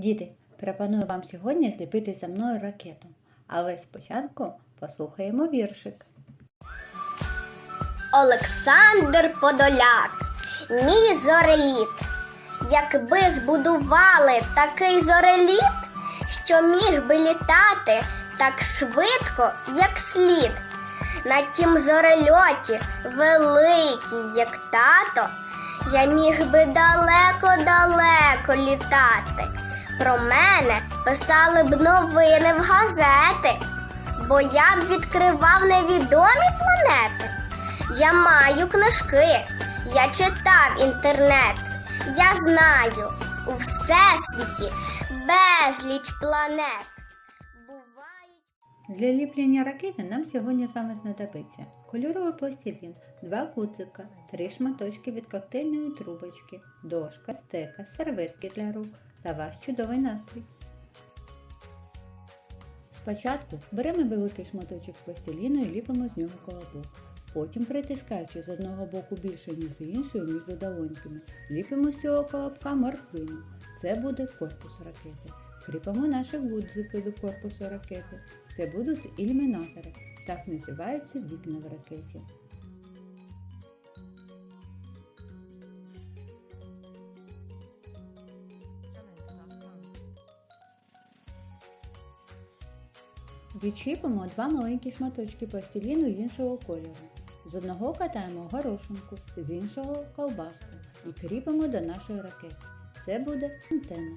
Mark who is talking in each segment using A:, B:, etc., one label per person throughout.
A: Діти, пропоную вам сьогодні зліпити за мною ракету. Але спочатку послухаємо віршик.
B: Олександр Подоляк, мій зореліт. Якби збудували такий зореліт, що міг би літати так швидко, як слід. На тім зорельоті, великий, як тато, я міг би далеко-далеко літати. Про мене писали б новини в газети, бо я б відкривав невідомі планети. Я маю книжки, я читав інтернет. Я знаю у всесвіті безліч планет. Бувають.
A: Для ліплення ракети нам сьогодні з вами знадобиться кольоровий пластилін, два куцика, три шматочки від коктейльної трубочки, дошка, стека, серветки для рук та ваш чудовий настрій. Спочатку беремо великий шматочок пластиліну і ліпимо з нього колобок. Потім, притискаючи з одного боку більше, ніж з іншого, між долоньками, ліпимо з цього колобка морквину. Це буде корпус ракети. Кріпимо наші гудзики до корпусу ракети. Це будуть ілюмінатори. Так називаються вікна в ракеті. Відчіпимо два маленькі шматочки пластиліну іншого кольору. З одного катаємо горошинку, з іншого ковбаску і кріпимо до нашої ракети. Це буде антенна.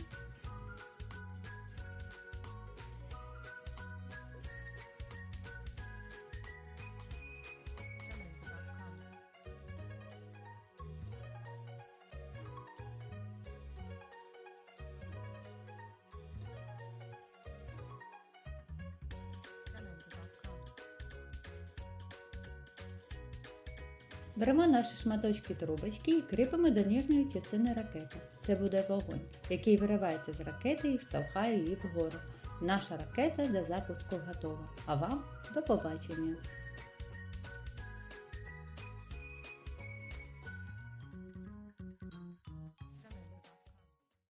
A: Беремо наші шматочки трубочки і кріпимо до нижньої частини ракети. Це буде вогонь, який виривається з ракети і штовхає її вгору. Наша ракета для запуску готова. А вам до побачення!